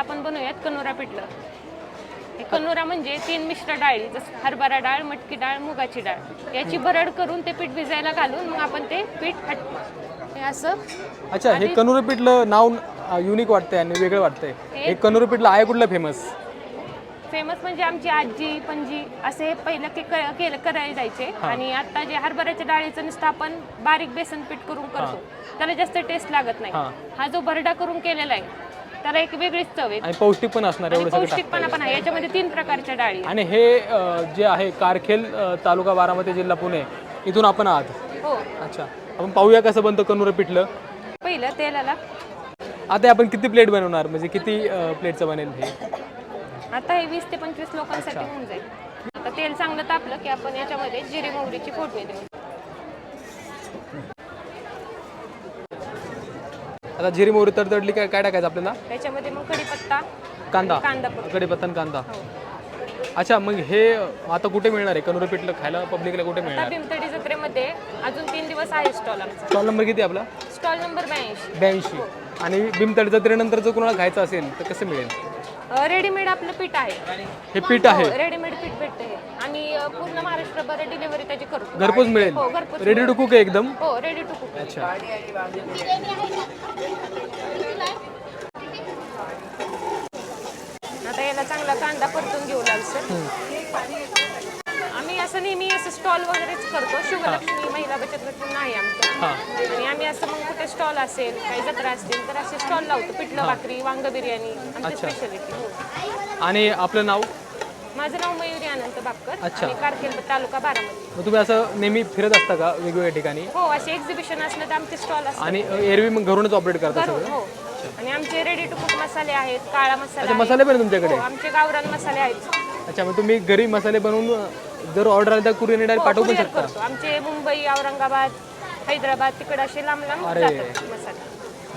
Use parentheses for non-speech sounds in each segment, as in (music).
आपण बनवूयात कनोरा पिठलं. हे कनोरा म्हणजे तीन मिश्र डाळी जसं हरभरा डाळ मटकी डाळ मुगाची डाळ. याची भरड करून ते पीठ भिजायला घालून मग आपण ते पीठ हे असं अच्छा हे कनुरी पिठलं नाव युनिक वाटतंय आणि वेगळं वाटतंय. हे कनुरी पिठलं आहे कुठलं फेमस फेमस म्हणजे आमची आजी पणजी असे हे पहिलं के केलं करायला जायचे. आणि आता जे हरभऱ्याच्या डाळीचं नुसतं आपण बारीक बेसन पीठ करून करतो. त्याला जास्त टेस्ट लागत नाही. हा जो भरडा करून केलेला आहे त्याला एक वेगळीच चव आहे. आणि पौष्टिक पण असणार आणि एवढं सगळं पौष्टिकपणा पण आहे. याच्यामध्ये तीन प्रकारच्या डाळी आहेत. आणि हे अ, जे आहे कारखेल अ, तालुका बारामती जिल्हा पुणे इथून आपण आहात. हो. अच्छा. आपण पाहूया कसं बनतं कनुरं पिठलं. पहिलं तेलाला. आता आपण किती प्लेट बनवणार? म्हणजे किती अ, प्लेटचं बनेल हे? आता हे वीस ते पंचवीस लोकांसाठी होऊन जाईल. आता तेल चांगलं तापलं की आपण याच्यामध्ये जिरे मोहरीची फोडणी देऊ. आता जिरी मोहरी तडतडली काय काय टाकायचं आपल्याला? त्याच्यामध्ये मग कढीपत्ता कांदा. कांदा पण. कढीपत्ता आणि कांदा. हो. अच्छा मग हे आता कुठे मिळणार आहे? कनुरं पिठलं खायला पब्लिकला कुठे आता मिळणार भीमतडी जत्रेमध्ये अजून तीन दिवस आहे स्टॉल आमचा. स्टॉल नंबर किती आहे आपला? स्टॉल नंबर ब्याऐंशी. ब्याऐंशी. आणि भीमतडी जत्रेनंतर जर कोणाला खायचं असेल तर कसं मिळेल? रेडीमेड आपलं पीठ आहे. हे पीठ आहे. रेडीमेड पीठ भेटते. हे. आणि अ, पूर्ण महाराष्ट्रभर डिलिव्हरी त्याची करतो. घरपोच मिळेल. हो घरपोच रेडी टू कुक आहे एकदम? हो रेडी टू कुक अच्छा. आता याला चांगला कांदा परतून घेऊ लागसर आम्ही असं नेहमी असं स्टॉल वगैरेच करतो. शिवलक्ष्मी महिला बचत गट आहे आमचं. आणि आम्ही असं मग कुठे स्टॉल असेल काही जत्रा असतील तर असे स्टॉल लावतो. पिठलं भाकरी वांग बिर्याणी आमची स्पेशालिटी हो. आणि आपलं नाव? माझं नाव मयुरी अनंत बापकर. अच्छा. आणि कारखेल तालुका बारामती. मग तुम्ही असं नेहमी फिरत असता का वेगवेगळ्या ठिकाणी? हो असे एक्झिबिशन असलं तर आमचे स्टॉल असतात. आणि एरवी मग घरूनच ऑपरेट करता करून सगळं? हो. आणि आमचे रेडी टू कुक मसाले आहेत काळा मसाला अच्छा आहे. मसाले पण आहे तुमच्याकडे? हो, आमचे गावरान मसाले आहेत. अच्छा मग तुम्ही घरी मसाले बनवून जर ऑर्डर आली तर कुरिअर डायरेक्ट पाठवू पण शकता. करतो. आमचे मुंबई औरंगाबाद हैदराबाद तिकडे असे लांब लांब अरे. जातात मसाले.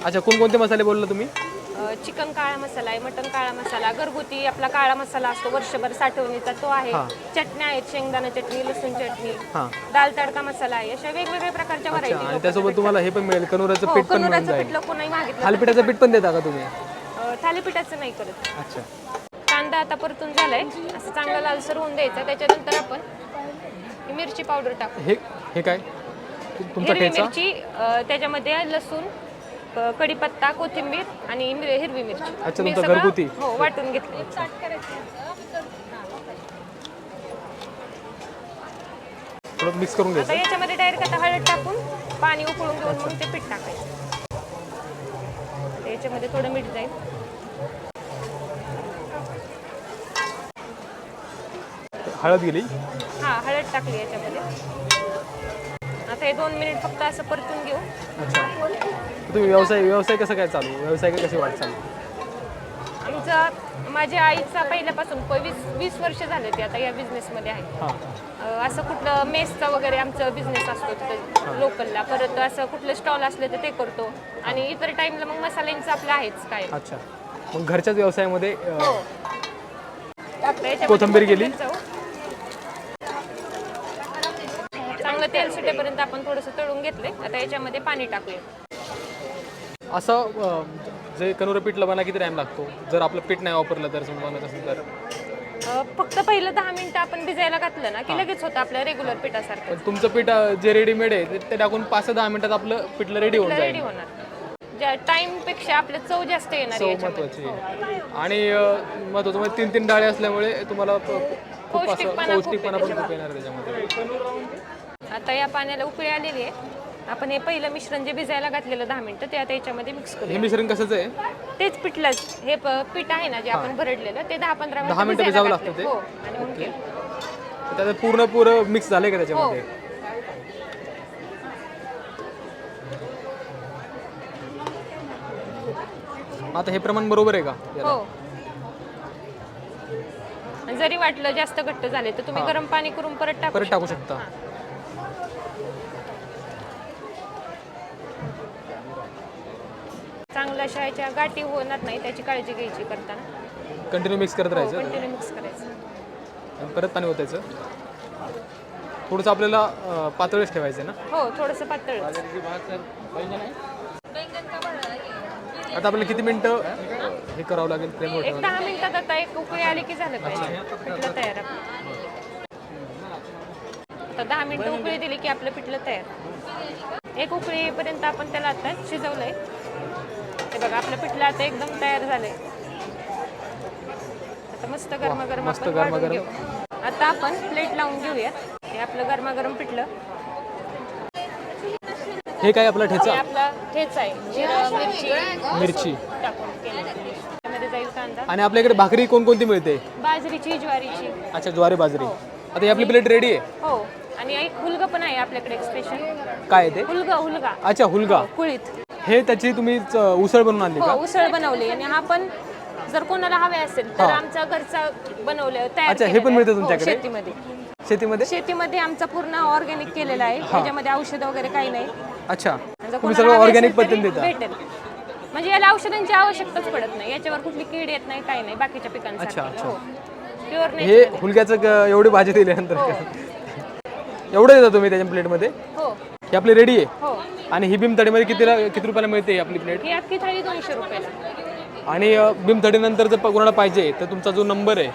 अच्छा कोणकोणते मसाले बोलला तुम्ही? अ, चिकन काळा मसाला आहे मटन काळा मसाला घरगुती आपला काळा मसाला असतो वर्षभर साठवणीचा तो आहे. चटण्या आहेत शेंगदाणा चटणी लसूण चटणी हां. दाल तडका मसाला आहे अशा वेगवेगळ्या प्रकारच्या अच्छा व्हरायटी त्यासोबत तुम्हाला हे पण मिळेल कनुराचं हो पीठ पण मिळून कनुराचं जाईल. पिठलं कोणाही मागितलं थालीपीठाचं पीठ पण देता का तुम्ही? अ, थालीपीठाचं नाही करत. अच्छा. कांदा आता परतून झालाय. असं चांगला लालसर होऊन द्यायचा. त्याच्यानंतर आपण ही मिरची पावडर टाकू. हे हे काय? तु- तुमचा हिरवी ठेचा? मिरची अ, त्याच्यामध्ये लसूण कढीपत्ता कोथिंबीर आणि मिर- हिरवी मिरची. अच्छा, मी तुमचा सगळं, घरगुती? हो वाटून घेतलं. थोडं मिक्स करून आता घ्यायचं. याच्यामध्ये डायरेक्ट आता हळद टाकून पाणी उकळून घेऊन मग ते पीठ टाकायचं. आता याच्यामध्ये थोडं मीठ जाईल. हळद गेली? हा हळद टाकली याच्यामध्ये. आता हे दोन मिनिट फक्त असं परतून घेऊ. अच्छा. तुम्ही व्यवसाय व्यवसाय कसं काय चालू? व्यवसाय कशी वाट चालू? आमचा माझ्या आईचा पहिल्यापासून प- वीस वीस वर्ष झाले ते आता या बिझनेसमध्ये आहे. हां. अ, असं कुठलं मेसचा वगैरे आमचं बिझनेस असतो तिथं लोकलला परत असं कुठलं स्टॉल असले तर ते करतो. आणि इतर टाइमला मग मसाल्यांचं आपलं आहेच काय. अच्छा. मग घरच्याच व्यवसायामध्ये अं, हो. कोथिंबीर गेली? जाऊ. चांगलं तेल सुटेपर्यंत आपण थोडंसं तळून घेतलंय. आता याच्यामध्ये पाणी टाकूया. असं जे कनुरं पिठलं बनला किती टाईम लागतो? जर आपलं पीठ नाही वापरलं तर समजा बनत असेल तर. अ, फक्त पहिलं दहा मिनिटं आपण भिजायला घातलं ना की लगेच होतं आपल्या रेग्युलर पिठासारखं. पण तुमचं पीठ अं, जे रेडीमेड आहे ते- ते टाकून पाच ते दहा मिनिटात आपलं पिठलं रेडी होऊन रेडी जाईल. होणार. ज्या टाइमपेक्षा आपलं चव जास्त येणार चव आहे याच्यामध्ये. महत्वाची आहे. आणि अं, महत्वाचं म्हणजे तीन तीन डाळे असल्यामुळे तुम्हाला प- खूप असं पौष्टिकपणा खूप पौष्टिकपणा पण खूप येणार त्याच्यामध्ये. आता या पाण्याला उकळी आलेली आहे. आपण हे पहिलं मिश्रण जे भिजायला घातलेलं दहा मिनिटं ते आता याच्यामध्ये मिक्स करू मिश्रण कशाचं आहे? तेच पिठलंच. हे प- पीठ आहे ना जे आपण भरडलेलं ते दहा पंधरा दहा मिनिटं भिजावं. लागतं ते? हो. आणि मग केलं. तर त्याच्यात पूर्ण पुरं मिक्स झालंय का त्याच्यामध्ये? हो. आता हे प्रमाण बरोबर आहे का याला? हो. आणि जरी वाटलं जास्त घट्ट झाले तर तुम्ही गरम पाणी करून परत टाकू परत टाकू शकता. शाळेच्या गाठी होणार नाही त्याची काळजी घ्यायची करताना. कंटिन्यू मिक्स करत राहायचं? कंटिन्यू मिक्स करायचं. आणि परत पाणी ओतायचं? थोडंसं आपल्याला अं, पातळच ठेवायचं आहे ना? हो थोडंसं पातळ. आता आपल्याला किती मिनिटं हे करावं लागेल? फ्लेमवर एक दहा मिनिटात आता एक उकळी आली की झालं पाहिजे. पिठलं तयार आपलं. आता दहा मिनिटं उकळी दिली की आपलं पिठलं तयार. एक उकळी येईपर्यंत आपण त्याला आता शिजवलंय. बघा आपलं पिठलं आता एकदम तयार झालंय. आता मस्त गरमागरम मस्त आपण वाढून गरमागरम. घेऊ. आता आपण प्लेट लावून घेऊयात हे आपलं गरमागरम पिठलं. हे काय आपला हे ठेचा आपला ठेचा आहे. जिरं मिरची. मिरची. टाकून केलेलं. त्यामध्ये जाईल कांदा. आणि आपल्याकडे भाकरी कोणकोणती मिळते? बाजरीची ज्वारीची. अच्छा ज्वारी बाजरी. आता ही आपली प्लेट रेडी आहे? हो. आणि एक हुलगा पण आहे आपल्याकडे स्पेशल काय आहे ते? हुलगा हुलगा. अच्छा हुलगा. कुळीत. हे त्याची तुम्ही च- उसळ बनवून आणली हो का? उसळ बनवली. आणि हा पण जर कोणाला हवे असेल तर आमचा घरचा बनवलं तयार अच्छा, हे केलेला पण आहे. मिळतं हो, तुमच्याकडे? शेतीमध्ये. शेतीमध्ये? शेतीमध्ये आमचा पूर्ण ऑर्गॅनिक केलेला आहे. त्याच्यामध्ये औषध वगैरे काही नाही. अच्छा. जर तुम्ही कोणाला सगळं हवे ऑर्गॅनिक असेल तरी पद्धतीने देता. भेटेल. म्हणजे याला औषधांची आवश्यकताच पडत नाही. याच्यावर कुठली कीड येत नाही काही नाही बाकीच्या पिकांसाठी अच्छा, अच्छा. हो. प्युअर नाही हे हुलग्याचं क- एवढी भाजी दिल्यानंतर (laughs) एवढं देता तुम्ही त्याच्या प्लेटमध्ये हो. ही आपली रेडी आहे? हो. आणि ही भीमथडीमध्ये कितीला किती रुपयाला मिळते ही आपली प्लेट ही अख्खी थाळी दोनशे रुपयाला. आणि अ, भीमथडीनंतर जर प- कोणाला पाहिजे तर तुमचा जो नंबर आहे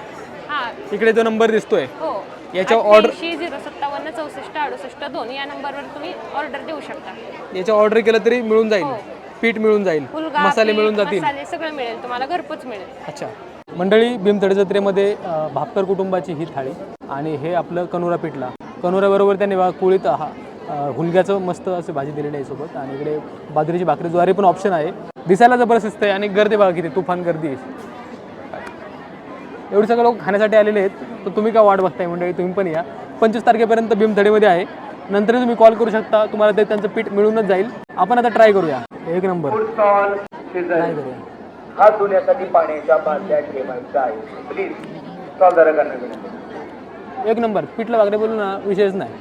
हा. इकडे जो नंबर दिसतोय हो. याच्या order- झिरो सत्तावन्न चौसष्ट अडुसष्ट दोन या नंबरवर तुम्ही ऑर्डर देऊ शकता. याच्या ऑर्डर केलं तरी मिळून जाईल. पीठ मिळून जाईल. फुलगा मसाले पीठ, मिळून जातील. मसाले सगळं मिळेल तुम्हाला घरपोच मिळेल. अच्छा. मंडळी भीमथडी जत्रेमध्ये अ, भापकर कुटुंबाची ही थाळी आणि हे आपलं कनोरा पिठला. कनोऱ्याबरोबर त्यांनी बघा कुळीत हा हुलग्याचं मस्त असे भाजी दिलेली आहे सोबत. आणि इकडे बाजरीची भाकरी ज्वारी पण ऑप्शन आहे. दिसायला जबरदस्त आहे आणि गर्दी बघा किती तुफान गर्दी आहे. एवढे सगळे लोक खाण्यासाठी आलेले आहेत. तर तुम्ही का वाट बघताय मंडळी? तुम्ही पण या. पंचवीस तारखेपर्यंत भीमथडीमध्ये आहे. नंतर तुम्ही कॉल करू शकता. तुम्हाला ते त्यांचं पीठ मिळूनच जाईल. आपण आता ट्राय करूया. एक नंबर ट्राय करूया. हात धुण्यासाठी पाण्याच्या बादल्या ठेवायच्या आहे. प्लीज एक नंबर पिठलं भाकरी बोलू ना विषयच नाही.